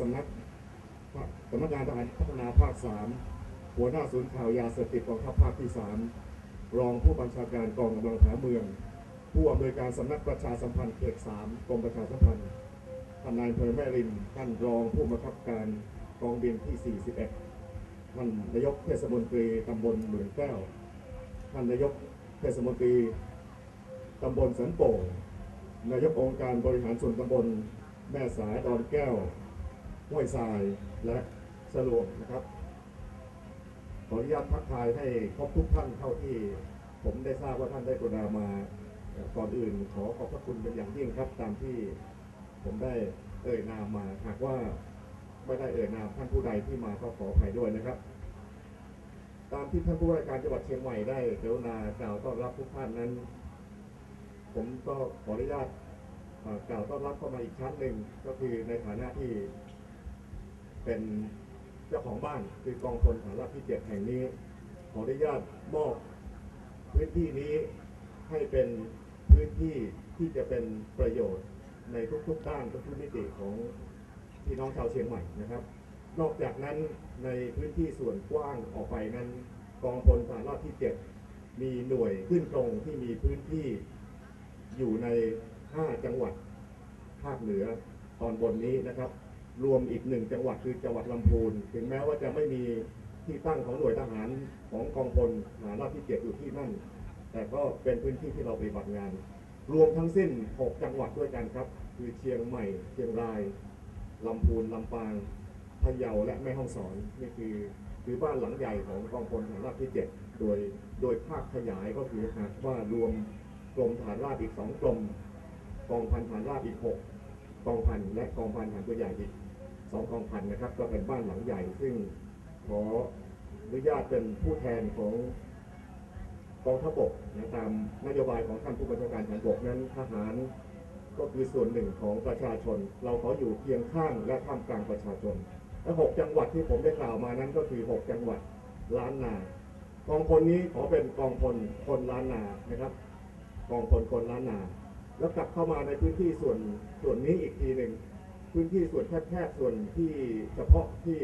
สำนักสำนักงานทหารพัฒนาภาคสามหัวหน้าศูนย์ข่าวยาเสพติดกองทัพภาคที่สามรองผู้บัญชาการกองกำลังผาเมือง ผู้อำนวยการสำนักประชาสัมพันธ์เขตสามกรมประชาสัมพันธ์ท่านนายอำเภอแม่ริมท่านรองผู้บังคับการกองบินที่ 41 ท่านนายกเทศมนตรีตำบลหมื่นแก้วท่านนายกเทศมนตรีตำบลสันโป่งนายกองค์การบริหารส่วนตำบลแม่สายดอนแก้ว ห้วยทรายและสลวงนะครับ ขออนุญาตทักทายให้ครบทุกท่านเท่าที่ ผมได้ทราบว่าท่านได้กรุณามาเอ่อก่อนอื่น ขอขอบพระคุณเป็นอย่างยิ่งครับ ตามที่ผมได้เอ่ยนามมา หากว่าไม่ได้เอ่ยนามท่านผู้ใดที่มาก็ขออภัยด้วยนะครับ ตามที่ท่านผู้ว่าการจังหวัดเชียงใหม่ได้กรุณากล่าวต้อนรับทุกท่านนั้น ผมก็ขออนุญาตเกล่าวต้อนรับเข้ามาอีกครั้งหนึ่งก็คือในฐานะที่ เป็นเจ้าของบ้านคือกองพลฐานราบที่เจ็ดแห่งนี้ ขออนุญาตมอบพื้นที่นี้ให้เป็นพื้นที่ที่จะเป็นประโยชน์ในทุกๆด้านทุกๆมิติของพี่น้องชาวเชียงใหม่นะครับ นอกจากนั้นในพื้นที่ส่วนกว้างออกไปนั้น กองพลฐานราบที่เจ็ดมีหน่วยขึ้นตรงที่มีพื้นที่อยู่ใน 5 จังหวัดภาคเหนือตอนบนนี้นะครับ รวมอีกหนึ่งจังหวัดคือจังหวัดลำพูน ถึงแม้ว่าจะไม่มีที่ตั้งของหน่วยทหารของกองพลทหารราบที่เจ็ดอยู่ที่นั่น แต่ก็เป็นพื้นที่ที่เราปฏิบัติงาน รวมทั้งสิ้น 6 จังหวัดด้วยกันครับ คือเชียงใหม่ เชียงรายลำพูนลำปางพะเยาและแม่ฮ่องสอนนี่คือคือบ้านหลังใหญ่ของกองพลฐานราบที่ 7 โดยโดยภาคขยายก็คือหากว่ารวมกรมฐานราบอีก 2กรมกองพันฐานราบอีก 6 กองพันและกองพันฐานตัวใหญ่อีก 2กองพันนะครับ ก็เป็นบ้านหลังใหญ่ ซึ่งขออนุญาตเป็นผู้แทนของกองทัพบกนะตามนโยบายของท่านผู้บัญชาการทหารบกนั้นทหารก็คือส่วนหนึ่งของประชาชน เราขออยู่เคียงข้างและท่ามกลางประชาชน และหกจังหวัดที่ผมได้กล่าวมานั้นก็คือหกจังหวัดล้านนากองพลนี้ขอเป็นกองพลคนล้านนานะครับกองพลคนล้านนา แล้วกลับเข้ามาในพื้นที่ส่วนส่วนนี้อีกทีหนึ่ง พื้นที่ส่วนแคบๆส่วนที่เฉพาะที่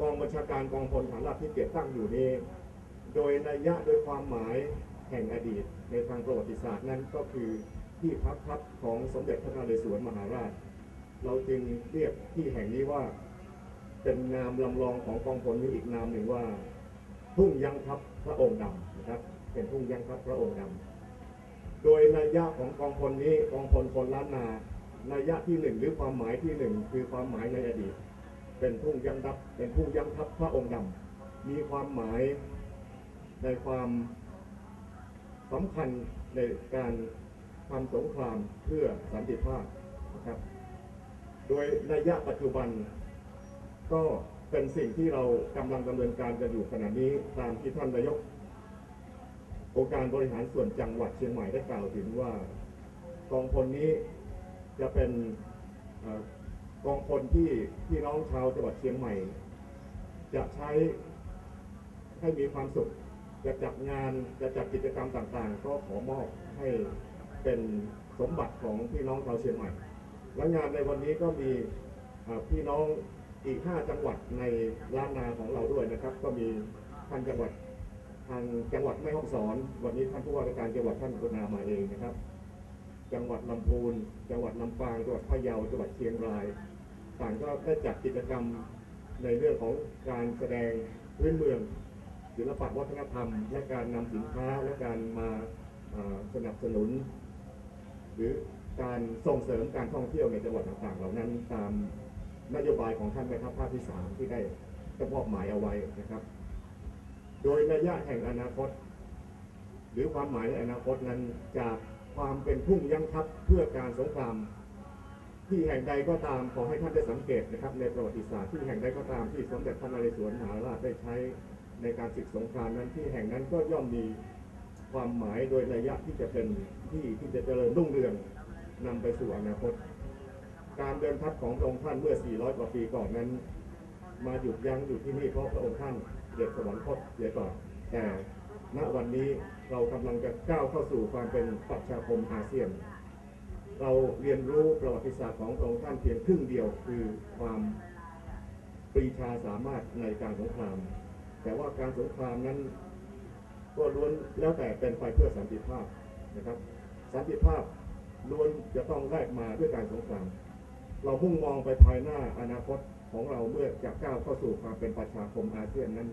กองบัญชาการกองพลฐานราบที่เก็บตั้งอยู่นี้ โดยนัยยะโดยความหมายแห่งอดีตในทางประวัติศาสตร์นั้นก็คือที่พักพักของสมเด็จพระนเรศวรมหาราช เราจึงเรียกที่แห่งนี้ว่า เป็นนามลำลองของกองพลนี้อีกนามหนึ่งว่า ทุ่งยังทัพพระองค์ดำนะครับเป็นทุ่งยังทัพพระองค์ดำโดยนัยยะของกองพลนี้กองพลคนล้านนา นัยยะที่หนึ่งหรือความหมายที่หนึ่งคือความหมายในอดีต เป็นทุ่งยังทัพเป็นทุ่งยังทัพพระองค์ดำมีความหมายในความสำคัญในการทำสงครามเพื่อสันติภาพนะครับ โดยในยะปัจจุบันก็เป็นสิ่งที่เรากำลังดำเนินการกันอยู่ขณะนี้ตามที่ท่านนายก องค์การบริหารส่วนจังหวัดเชียงใหม่ได้กล่าวถึงว่ากองพลนี้ จะเป็นกองพลที่พี่น้องชาวจังหวัดเชียงใหม่ จะใช้ให้มีความสุข จะจัดงานจะจัดกิจกรรมต่างๆ ก็ขอมอบให้เป็นสมบัติของพี่น้องชาวเชียงใหม่ และงานในวันนี้ก็มีพี่น้องอีก 5 จังหวัดในล้านนาของเราด้วยนะครับ ก็มีท่างจังหวัดทางจังหวัดแม่ฮ่องสอน วันนี้ท่านผู้ว่าราชการจังหวัดท่านกรุณามาเองนะครับ จังหวัดลำพูน จังหวัดลำปาง จังหวัดพะเยา จังหวัดเชียงราย ต่างก็ได้จัดกิจกรรมในเรื่องของการแสดงพื้นเมือง ศิลปะวัฒนธรรม และการนำสินค้าและการมาสนับสนุน หรือการส่งเสริมการท่องเที่ยวในจังหวัดต่างๆ เหล่านั้นตามนโยบายของท่านแม่ทัพภาคที่สามที่ได้ได้มอบหมายเอาไว้นะครับ โดยระยะแห่งอนาคต หรือความหมายในอนาคตนั้นจาก ความเป็นทุ่งยังทัพเพื่อการสงคราม ที่แห่งใดก็ตามขอให้ท่านได้สังเกตนะครับ ในประวัติศาสตร์ที่แห่งใดก็ตามที่สมเด็จพระนเรศวรมหาราชได้ใช้ในการศึกสงครามนั้นที่แห่งนั้นก็ย่อมมีความหมายโดยระยะที่จะเป็นที่ที่จะเจริญรุ่งเรืองนำไปสู่อนาคต การเดินทัพของพระองค์ท่านเมื่อ 400 กว่าปีก่อนนั้น มาหยุดยั้งอยู่ที่นี่เพราะพระองค์ท่านเด็ดสวรรคตเสียก่อนแต่ ณวันนี้เรากำลังจะก้าวเข้าสู่ความเป็นประชาคมอาเซียน เราเรียนรู้ประวัติศาสตร์ของพระองค์ท่านเพียงครึ่งเดียวคือความปรีชาสามารถในการสงคราม แต่ว่าการสงครามนั้นก็ล้วนแล้วแต่เป็นไปเพื่อสันติภาพนะครับ สันติภาพล้วนจะต้องแลกมาด้วยการสงคราม เรามุ่งมองไปภายหน้าอนาคตของเราเมื่อจะก้าวเข้าสู่ความเป็นประชาคมอาเซียนนั้น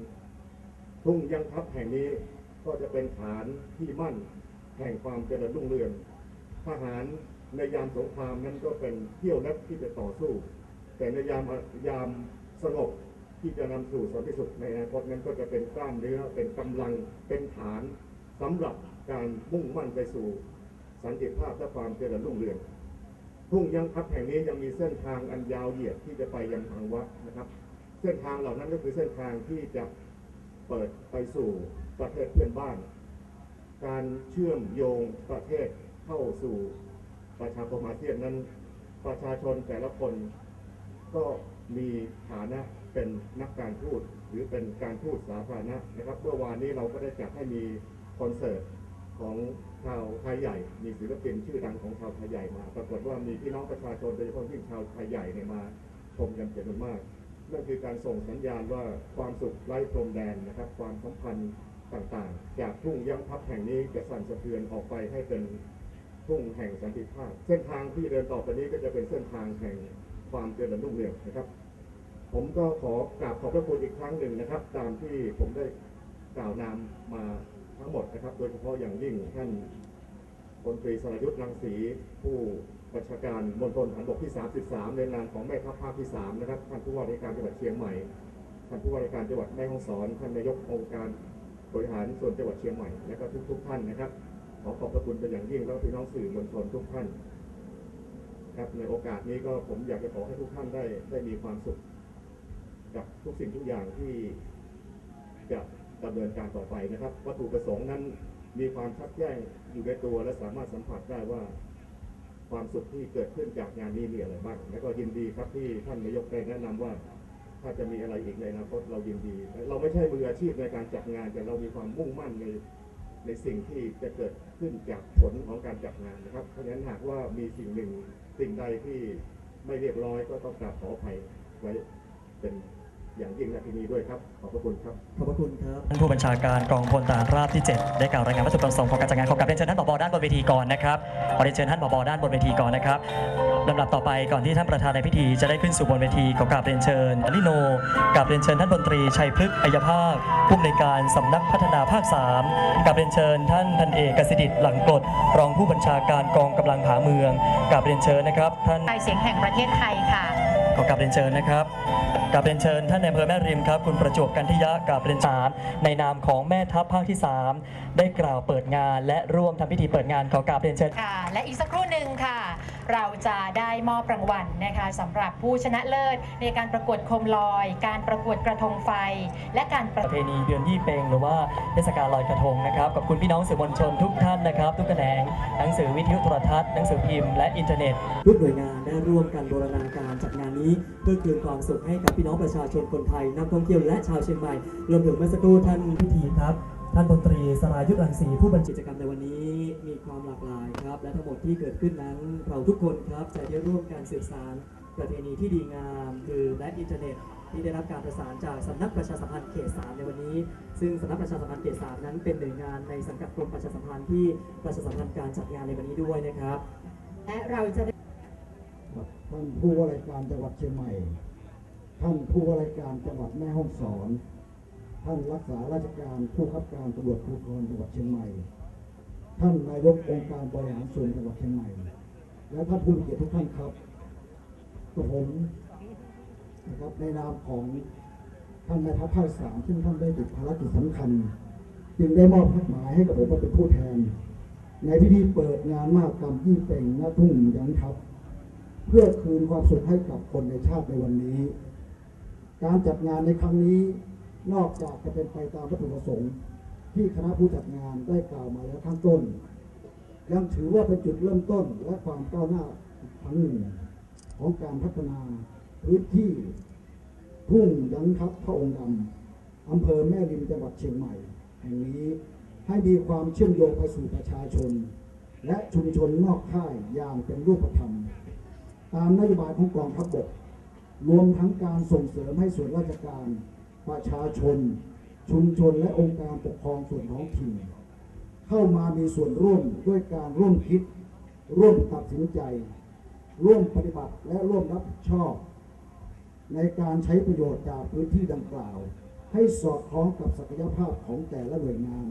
ทุ่งยังทัพแห่งนี้ ก็จะเป็นฐานที่มั่นแห่งความเจริญรุ่งเรือง ทหารในยามสงครามนั้นก็เป็นเที่ยวนัดที่จะต่อสู้ แต่ในยามยามสงบที่จะนำสู่สันติสุขในอนาคตนั้นก็จะเป็นกล้ามเนื้อเป็นกำลังเป็นฐานสำหรับการมุ่งมั่นไปสู่สันติภาพและความเจริญรุ่งเรืองทุ่งยังทัพแห่งนี้ยังมีเส้นทางอันยาวเหยียดที่จะไปยังทางวัดนะครับ เส้นทางเหล่านั้นก็คือเส้นทางที่จะเปิดไปสู่ ประเทศเพื่อนบ้าน การเชื่อมโยงประเทศเข้าสู่ประชาคมอาเซียนนั้น ประชาชนแต่ละคนก็มีฐานะเป็นนักการทูตหรือเป็นการทูตสาธารณะนะครับเมื่อวานนี้เราก็ได้จัดให้มีคอนเสิร์ตของชาวไทยใหญ่ มีศิลปินชื่อดังของชาวไทยใหญ่มา ปรากฏว่ามีพี่น้องประชาชนโดยเฉพาะยิ่งชาวไทยใหญ่เนี่ยมาชมกันเป็นจำนวนมากนั่นคือการส่งสัญญาณว่าความสุขไร้พรมแดนนะครับ ความสัมพันธ์ ต่างๆ จากทุ่งยังพับแห่งนี้จะสั่นสะเทือนออกไปให้เป็นทุ่งแห่งสันติภาพ เส้นทางที่เดินต่อไปนี้ก็จะเป็นเส้นทางแห่งความเจริญรุ่งเรืองนะครับ ผมก็ขอกราบขอบพระคุณอีกครั้งหนึ่งนะครับ ตามที่ผมได้กล่าวนามมาทั้งหมดนะครับ โดยเฉพาะอย่างยิ่งท่านพลตรีสรยุทธ์รังสีผู้บัญชาการมณฑลฐานบกที่ 33 ในนามของแม่ทัพภาคที่ 3 นะครับ ท่านผู้ว่าราชการจังหวัดเชียงใหม่ ท่านผู้ว่าราชการจังหวัดแม่ฮ่องสอน ท่านนายกองค์การ บริหารส่วนจังหวัดเชียงใหม่และก็ทุก ๆ ท่านนะครับ ขอขอบพระคุณเป็นอย่างยิ่งแล้วพี่น้องสื่อมวลชนทุกท่าน ครับในโอกาสนี้ก็ผมอยากจะขอให้ทุกท่านได้ได้มีความสุข กับทุกสิ่งทุกอย่างที่จะดำเนินการต่อไปนะครับ วัตถุประสงค์นั้นมีความชัดแจ้งอยู่ในตัวและสามารถสัมผัสได้ว่าความสุขที่เกิดขึ้นจากงานนี้มีอะไรบ้าง และก็ยินดีครับที่ท่านนายกได้แนะนำว่า ถ้าจะมีอะไรอีกในอนาคตเรายินดี เราไม่ใช่มืออาชีพในการจัดงาน แต่เรามีความมุ่งมั่นในในสิ่งที่จะเกิดขึ้นจากผลของการจัดงานนะครับ เพราะฉะนั้นหากว่ามีสิ่งหนึ่งสิ่งใดที่ไม่เรียบร้อยก็ต้องกราบขออภัยไว้เป็น อย่างยิ่งในที่นี้ด้วยครับ ขอบพระคุณครับ ขอบพระคุณครับ ท่านผู้บัญชาการกองพลทหารราบที่ 7 ได้กล่าวรายงานวัตถุประสงค์ของการจัดงานขอกราบเรียนเชิญท่านผบด้านบนเวทีก่อนนะครับขอเรียนเชิญท่านผบด้านบนเวทีก่อนนะครับลำดับต่อไปก่อนที่ท่านประธานในพิธีจะได้ขึ้นสู่บนเวทีขอกราบเรียนเชิญอลิโนกราบเรียนเชิญท่านพลตรีชัยพฤกษ์อัยภาคผู้อำนวยการสำนักพัฒนาภาค3กราบเรียนเชิญท่านพันเอกกสิดิตหลังกรดรองผู้บัญชาการกองกำลังผาเมืองกราบเรียนเชิญนะครับท่านไทยเสียงแห่งประเทศไทยค่ะขอกราบเรียนเชิญนะครับ กราบเรียนเชิญท่านในอำเภอแม่ริมครับคุณประจวบกันทิยะกราบเรียนสามในนามของแม่ทัพภาคที่ 3 ได้กล่าวเปิดงาน และร่วมทำพิธีเปิดงานขอกราบเรียนเชิญ ค่ะ และอีกสักครู่หนึ่งค่ะ เราจะได้มอบรางวัลนะคะสำหรับผู้ชนะเลิศในการประกวดโคมลอย การประกวดกระทงไฟ และการประประเพณีเดือนยี่เปงหรือว่าเทศกาลลอยกระทงนะครับขอบคุณพี่น้องสื่อมวลชนทุกท่านนะครับ ทุกแขนงหนังสือวิทยุโทรทัศน์หนังสือพิมพ์และอินเทอร์เน็ต ทุกหน่วยงานได้ร่วมกันบูรณาการจัดงานนี้ เพื่อคืนความสุขให้กับพี่น้องประชาชนคนไทยนักท่องเที่ยวและชาวเชียงใหม่รวมถึงเมื่อสักครู่ท่านพิธีครับ ท่านพลตรีสรายุทธรังสีผู้บัญชีกิจกรรมในวันนี้มีความหลากหลายครับ และทั้งหมดที่เกิดขึ้นนั้นเราทุกคนครับจะได้ร่วมกันสืบสานประเพณีที่ดีงาม คือและอินเทอร์เน็ตที่ได้รับการประสานจากสำนักประชาสัมพันธ์เขต3ในวันนี้ ซึ่งสำนักประชาสัมพันธ์เขต3นั้นเป็นหน่วยงานในสังกัดกรมประชาสัมพันธ์ที่ประชาสัมพันธ์การจัดงานในวันนี้ด้วยนะครับ และเราจะได้ท่านผู้ว่าราชการจังหวัดเชียงใหม่ ท่านผู้ว่าราชการจังหวัดแม่ฮ่องสอน ท่านรักษาราชการผู้ขับการตำรวจภูธรจังหวัดเชียงใหม่ ท่านนายกองค์การบริหารส่วนจังหวัดเชียงใหม่ และท่านผู้เกียรติทุกท่านครับกับผมนะครับในนามของท่านนายทัพภาคสามซึ่งท่านได้ติดภารกิจสำคัญ จึงได้มอบพัดหมายให้กับผมมาเป็นผู้แทน ในพิธีเปิดงานมหกกรรมยี่เป่งหน้าทุ่งยังทัพเพื่อคืนความสุขให้กับคนในชาติในวันนี้ การจัดงานในครั้งนี้ นอกจากจะเป็นไปตามวัตถุประสงค์ ที่คณะผู้จัดงานได้กล่าวมาแล้วข้างต้น ยังถือว่าเป็นจุดเริ่มต้นและความก้าวหน้าอีกครั้งหนึ่ง ของการพัฒนาพื้นที่ทุ่งยังทับพระองค์ดำอำเภอแม่ริมจังหวัดเชียงใหม่ แห่งนี้ให้มีความเชื่อมโยงไปสู่ประชาชน และชุมชนนอกค่ายอย่างเป็นรูปธรรม ตามนโยบายของกองทัพบก รวมทั้งการส่งเสริมให้ส่วนราชการ ประชาชน ชุมชนและองค์การปกครองส่วนท้องถิ่น เข้ามามีส่วนร่วมด้วยการร่วมคิด ร่วมตัดสินใจ ร่วมปฏิบัติและร่วมรับผิดชอบ ในการใช้ประโยชน์จากพื้นที่ดังกล่าว ให้สอดคล้องกับศักยภาพของแต่ละหน่วยงาน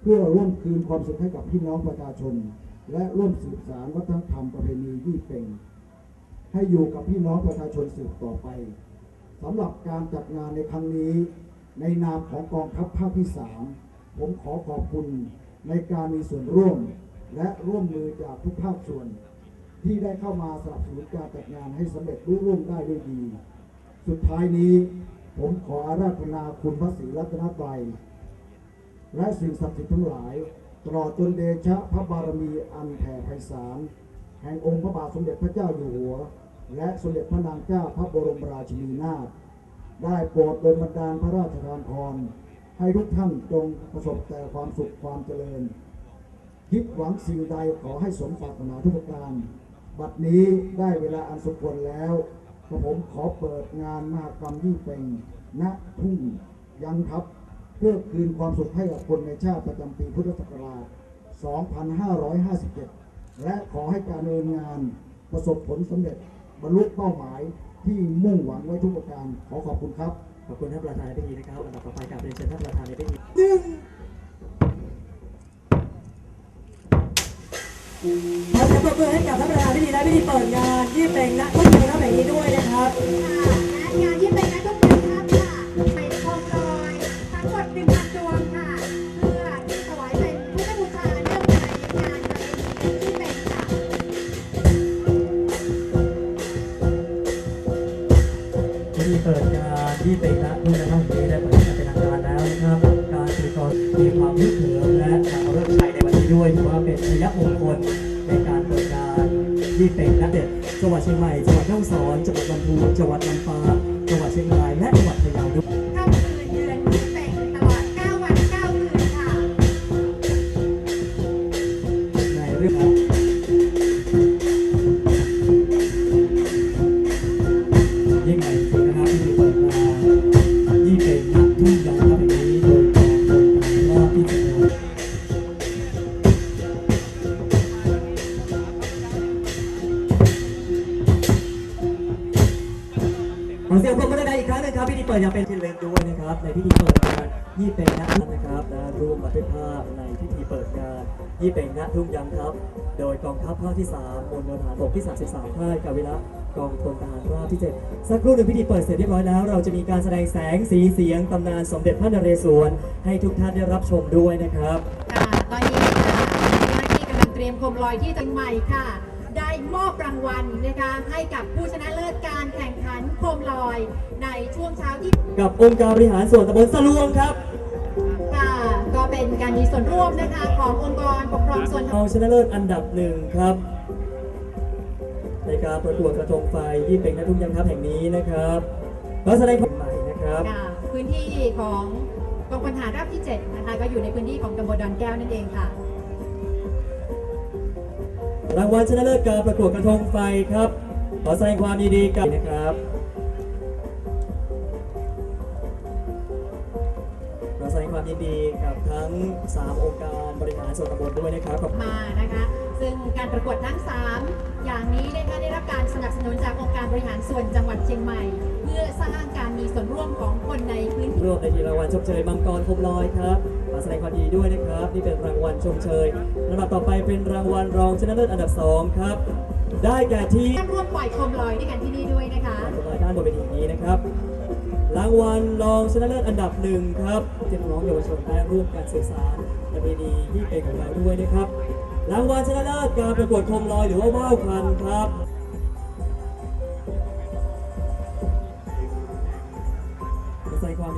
เพื่อร่วมคืนความสุขให้กับพี่น้องประชาชน และร่วมสืบสานวัฒนธรรมประเพณียี่เป็งให้อยู่กับพี่น้องประชาชนสืบต่อไป สำหรับการจัดงานในครั้งนี้ ในนามของกองทัพภาคที่3ผมขอขอบคุณในการมีส่วนร่วม และร่วมมือจากทุกภาคส่วน ที่ได้เข้ามาสนับสนุนการจัดงานให้สำเร็จรุ่ร่วงได้ด้วยดี สุดท้ายนี้ ผมขออาราธนาคุณพระศรีรัตนตรัยและสิ่งศักดิ์สิทธิ์ทั้งหลายตลอดจนเดชะพระบารมีอันแผ่ไพศาลแห่งองค์พระบาทสมเด็จพระเจ้าอยู่หัว และสมเด็จพระนางเจ้าพระบรมราชินีนาถได้โปรดโดลบันดาลพระราชทานพรให้ทุกท่านจงประสบแต่ความสุขความเจริญ คิดหวังสิ่งใดขอให้สมปรารถนาทุกประการ บัดนี้ได้เวลาอันสมควรแล้วกระผมขอเปิดงานมหกรรมยิ่เป็นณทุ่งยังทับ เพื่อคืนความสุขให้กับคนในชาติประจำปีพุทธศักราช 2557 และขอให้การดำเนินงานประสบผลสำเร็จ บรรลุเป้าหมายที่มุ่งหวังไว้ทุกประการ ขอขอบคุณครับ ขอบคุณท่านประธานในพิธีนะครับลำดับต่อไปกราบเรียนเชิญท่านประธานในพิธีขอเสียงปรบมือให้กับท่านประธานพิธีและพิธีเปิดงาน จังหวัดลำปางจังหวัดเชียงรายและจังหวัด นึงครับพิธีเปิดย่างเป็นที่เล่นด้วยนะครับในพิธีเปิดงานยี่เป็นนักทุ่งนะครับและร่วมบันทึกภาพในพิธีเปิดงานยี่เป็นนักทุ่งยางครับ โดยกองทัพภาคที่3มณฑลทหารบกที่ 33ค่ายกาวิระกองพลทหารราบที่7สักครู่หนึ่งพิธีเปิดเสร็จเรียบร้อยแล้ว เราจะมีการแสดงแสงสีเสียงตำนานสมเด็จพระนเรศวรให้ทุกท่านได้รับชมด้วยนะครับ ค่ะตอนนี้ค่ะเจ้าหน้าที่กำลังเตรียมโคมลอยที่จังใหม่ค่ะ ได้มอบรางวัลนะคะให้กับผู้ชนะเลิศการแข่งขันโคมลอยในช่วงเช้าที่ กับองค์การบริหารส่วนตำบลสะลวงครับ ค่ะก็เป็นการมีส่วนร่วมนะคะขององค์กรปกครองส่วนท้องเอาชนะเลิศอันดับหนึ่งครับ ในการประกวดกระทงไฟยี่เป็งนักทุ่งยางครับแห่งนี้นะครับขอแสดงความใหม่นะครับ ค่ะพื้นที่ของกองพลทหารราบที่ 7 นะคะ ก็อยู่ในพื้นที่ของตำบลดอนแก้วนั่นเองค่ะ รางวัลชนะเลิศการประกวดกระทงไฟครับ ขอแสดงความยินดีกับนะครับขอแสดงความยินดีกับทั้ง 3 องค์การบริหารส่วนตำบลด้วยนะครับขอบมานะคะ ซึ่งการประกวดทั้ง 3 อย่างนี้นะคะได้รับการสนับสนุนจากองค์การบริหารส่วนจังหวัดเชียงใหม่ เพื่อสร้างการมีส่วนร่วมของคนในพื้นที่ ร่วมในทีรางวัลชมเชยมังกรคมลอยครับ ขอแสดงความยินดีด้วยนะครับ นี่เป็นรางวัลชมเชยลำดับต่อไปเป็นรางวัลรองชนะเลิศอันดับ 2 ครับ ได้แก่ที่ท่านร่วมปล่อยโคมลอยด้วยกันที่นี่ด้วยนะคะรางวัลด้านบนเวทีนี้นะครับ รางวัลรองชนะเลิศอันดับหนึ่งครับที่น้องๆเยาวชนได้ร่วมการสื่อสารประเพณีที่เป็นของเราด้วยนะครับ รางวัลชนะเลิศการประกวดโคมลอยหรือว่าว่าวคันครับ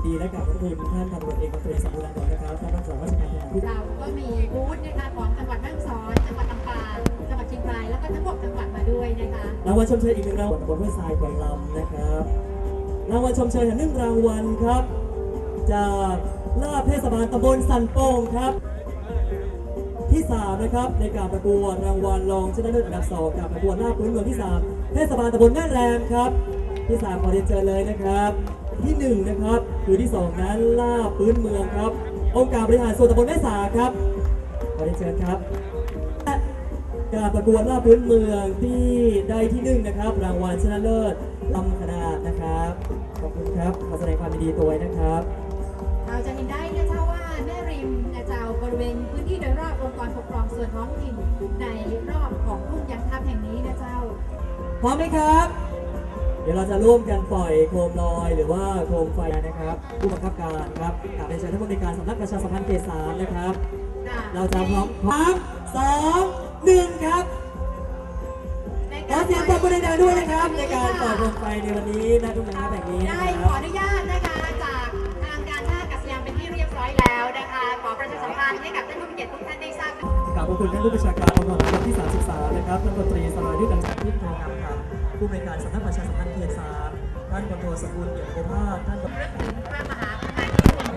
ดงความยินดีและกับขอบคุณท่านตำรวเอกอัครสัมบูรณ์ก่อนนะครับท่านรักษาราชการแทนผู้เราก็มีบูธนะคะของจังหวัดแม่ฮ่องสอนจังหวัดลำปางจังหวัดเชียงรายแล้วก็ทั้งหกจังหวัดมาด้วยนะคะรางวัลชมเชยอีกหนึ่งรางวัลตำบลห้วยทรายกอนลำนะครับรางวัลชมเชยอีกหนึ่งรางวัลครับ จากลาบเทศบาลตำบลสันโป่งครับ ที่ 3 นะครับในการประกวดรางวัลรองชนะเลิศอันดับ2การประกวดลาบพื้นเมืองที่ 3 เทศบาลตำบลแม่แรมครับ ที่สามขอเรียนเชิญเลยนะครับ ที่หนึ่งนะครับคือที่สองนั้นลาบพื้นเมืองครับ องค์การบริหารส่วนตำบลแม่สาครับขอเรียนเชิญครับและการประกวดลาบพื้นเมืองที่ได้ที่หนึ่งนะครับ รางวัลชนะเลิศลำขนาดนะครับ ขอบคุณครับขอแสดงความยินดีตัวไว้นะครับ เราจะเห็นได้นะเจ้าว่าแม่ริมนะเจ้าบริเวณพื้นที่โดยรอบองค์กรปกครองส่วนท้องถิ่นในรอบของทุ่งยักษ์ทับแห่งนี้นะเจ้าพร้อมไหมครับเดี๋ยวเราจะร่วมกันปล่อยโคมลอย หรือว่าโคมไฟนะครับ ผู้บังคับการครับกราบเรียนเชิญท่านผู้ในวยการสำนักประชาสัมพันธ์เขตสามนะครับ เราจะพร้อมสามสองหนึ่งครับขอเสียงปรบมือดังๆด้วยนะครับ ในการปล่อยโคมไฟในวันนี้นะทุ่านาแบบนี้ได้ขออนุญาต ขอประชาสัมพันธ์ให้กับท่านผู้มีเกียรติทุกท่านได้ทราบกราบขอบคุณท่านผู้บัญชาการตำรวจระดับที่33นะครับท่านพลตรีสรายุทธ์ดังจากที่โทรครับผู้บริการสำนักประชาสัมพันธ์เขตสามท่านพลโทสกุลเกียรติโอภาสท่านเรื่องถึงพระมหากรุณาธิคุณ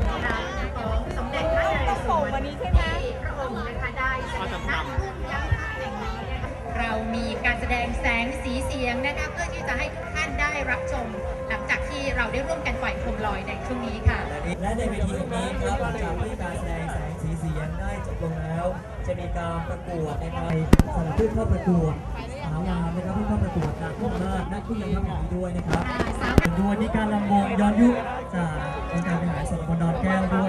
ของสมเด็จพระนเรศวรวันนี้ใช่ไหมพระองค์นะคะได้เสด็จนั่งขึ้นยังภาพแห่งนี้นะคะเรามีการแสดงแสงสีเสียงนะคะเพื่อที่จะให้ทุกท่านได้รับชม หลังจากที่เราได้ร่วมกันปล่อยโคมลอยในช่วงนี้ค่ะ และในเวทีแห่งนี้ครับหลังจากที่การแสดงแสงสีเสียงได้จบลงแล้ว จะมีการประกวดนะครับสำหรับผู้เข้าประกวดสาวงามนะครับผู้เข้าประกวดนางผู้นาถนักผู้ยังทำอย่างนี้ด้วยนะครับด้วยมีการลำวงย้อนยุคจากองค์การบริหารส่วนตำบลดอนแก้วด้วย